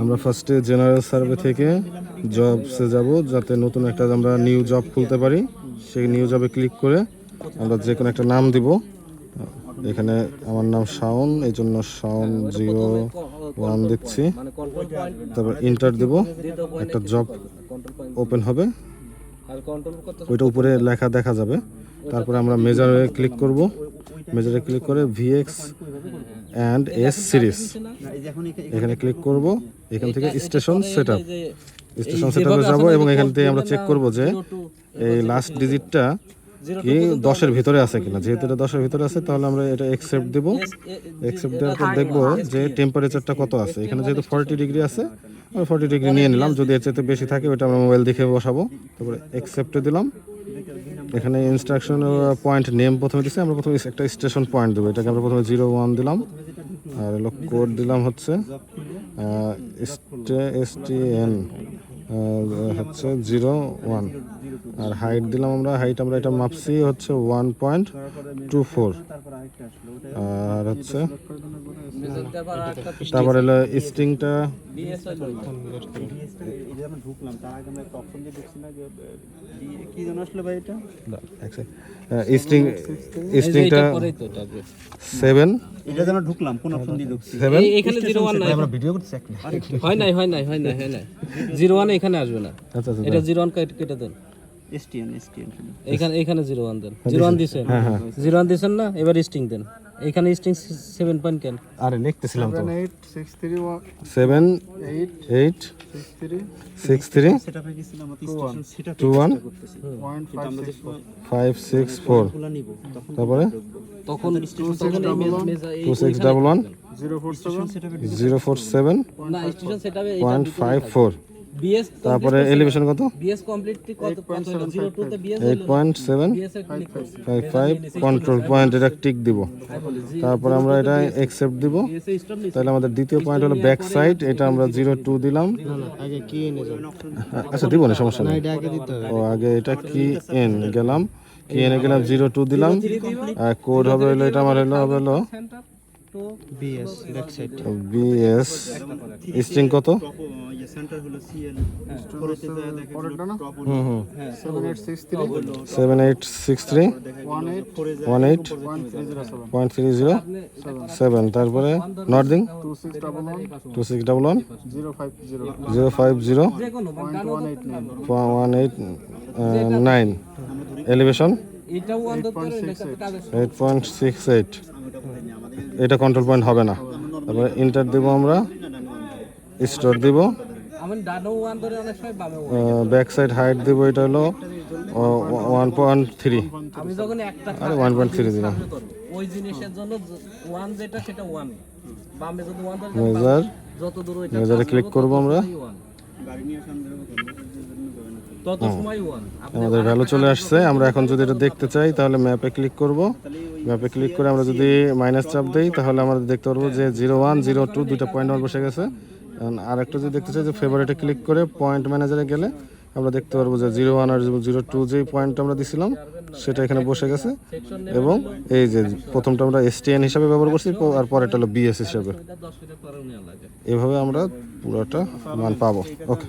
আমরা ফার্স্টে general survey থেকে জবসে যাব, যাতে নতুন একটা আমরা নিউ জব খুলতে পারি। সেই নিউ জবে ক্লিক করে আমরা যে কোনো একটা নাম দিব। এখানে আমার নাম শাওন, এই জন্য শাওন জিও ওয়ান দিচ্ছি তারপর ইন্টার দেব। একটা জব ওপেন হবে। ওইটা উপরে লেখা দেখা যাবে। তারপরে আমরা মেজারে ক্লিক করব। মেজারে ক্লিক করে ভিএক্স অ্যান্ড এস সিরিজ এখানে ক্লিক করব। এখান থেকে station set up station set আপে যাব এবং এখান থেকে আমরা চেক করব যে এই লাস্ট ডিজিটটা কি দশের ভিতরে আছে কিনা? যেহেতু এটা দশের ভিতরে আছে তাহলে আমরা এটা একসেপ্ট দেব। একসেপ্ট দেওয়ার পর দেখব যে টেম্পারেচারটা কত আছে। এখানে যেহেতু ফর্টি ডিগ্রি আছে আমরা ফর্টি ডিগ্রি নিয়ে নিলাম। যদি এর চাইতে বেশি থাকে ওটা আমরা মোবাইল দেখে বসাবো। তারপরে একসেপ্টে দিলাম। এখানে ইনস্ট্রাকশন পয়েন্ট নেম প্রথমে দিচ্ছি আমরা প্রথমে একটা স্টেশন পয়েন্ট দেবো। এটাকে আমরা প্রথমে জিরো ওয়ান দিলাম। আর হলো কোড দিলাম হচ্ছে এস টি এন হচ্ছে জিরো ওয়ান আর হাইট দিলাম আমরা হাইট আমরা এটা মাপছি হচ্ছে ওয়ান পয়েন্ট টু ফোর আর হচ্ছে তারপর হলো স্ট্রিংটা। বিএসএল ঢুকলাম তার আগে আমরা একটা অপশন দিয়ে ঢুকছি না যে বি- কি যেন আসলে ভাই এটা স্ট্রিং স্ট্রিংটা পরেই তো এটা আগে। সেভেন। এটা যেন ঢুকলাম কোন অপশন দিয়ে ঢুকছি। সেভেন? এখানে জিরো ওয়ান নাই। আমরা ভিডিও করছি হয় নাই হয় নাই হয় নাই হয় নাই। জিরো ওয়ান এখানে আসবে না। আচ্ছা আচ্ছা এটা জিরো ওয়ান কেটে দেন। এসটিএন এসটিএন এখানে এখানে জিরো ওয়ান দেন। জিরো ওয়ান দিছেন। জিরো ওয়ান দিছেন না এবার স্টিং দেন। এখানে স্টিং সেভেন পয়েন্ট কেন? আরে লিখতেছিলাম তো। Eight six three one seven eight eight six three two one five six four তারপরে? তখন two six double one zero four seven zero four seven না স্টেশন সেটআপে পয়েন্ট ফাইভ ফোর বিএস তারপরে elevation কত? বিএস কমপ্লিটলি কত? কত 02 তে BS control point এটা টিক দিব। তারপরে আমরা এটা একসেপ্ট দিব। তাহলে আমাদের দ্বিতীয় পয়েন্ট হলো ব্যাক সাইড এটা আমরা জিরো টু দিলাম। আগে কি এনে আচ্ছা দিব না সমস্যা নেই। ও আগে এটা কি এন গেলাম। কি এনে গেলাম? জিরো টু দিলাম। আর কোড হবে হলো এটা আমার হলো হবে হলো BS back side BS string কত? ইয়ে সেন্টার হলো সিএল পরেতে যায় দেখে পরেরটা না? হুম হুম। Seven eight six three seven eight six three one eight one point three zero seven point three zero seven তারপরে northing two six double one two six double one zero five zero zero five zero যে কোনো point one eight nine one eight nine elevation eight point six eight এটা control point হবে না। তারপরে inter দেবো আমরা। Store দিব। Back side height দিব এটা হলো ওয়ান পয়েন্ট থ্রি আমি যখন একটা আরে ওয়ান পয়েন্ট থ্রি দিলাম। ওই জিনিসের জন্য ওয়ান যেটা সেটা ওয়ান বামে যদি ওয়ান মেজার যত দূর ওইটা মেজারে ক্লিক করব আমরা। তত সময় ওয়ান আমাদের ভ্যালু চলে আসছে আমরা এখন যদি এটা দেখতে চাই তাহলে ম্যাপে ক্লিক করব। ম্যাপে ক্লিক করে আমরা যদি মাইনাস চাপ দিই তাহলে আমরা দেখতে পারব যে জিরো ওয়ান জিরো টু দুইটা পয়েন্ট আমার বসে গেছে। আর একটা যদি দেখতে চাই যে ফেভারিটে ক্লিক করে পয়েন্ট ম্যানেজারে গেলে আমরা দেখতে পারব যে জিরো ওয়ান আর জিরো টু যেই পয়েন্ট আমরা দিছিলাম, সেটা এখানে বসে গেছে। এবং এই যে প্রথমটা আমরা এসটিএন হিসাবে ব্যবহার করছি, আর পরেরটা হলো বিএস হিসাবে। এভাবে আমরা পুরোটা মান পাবো। ওকে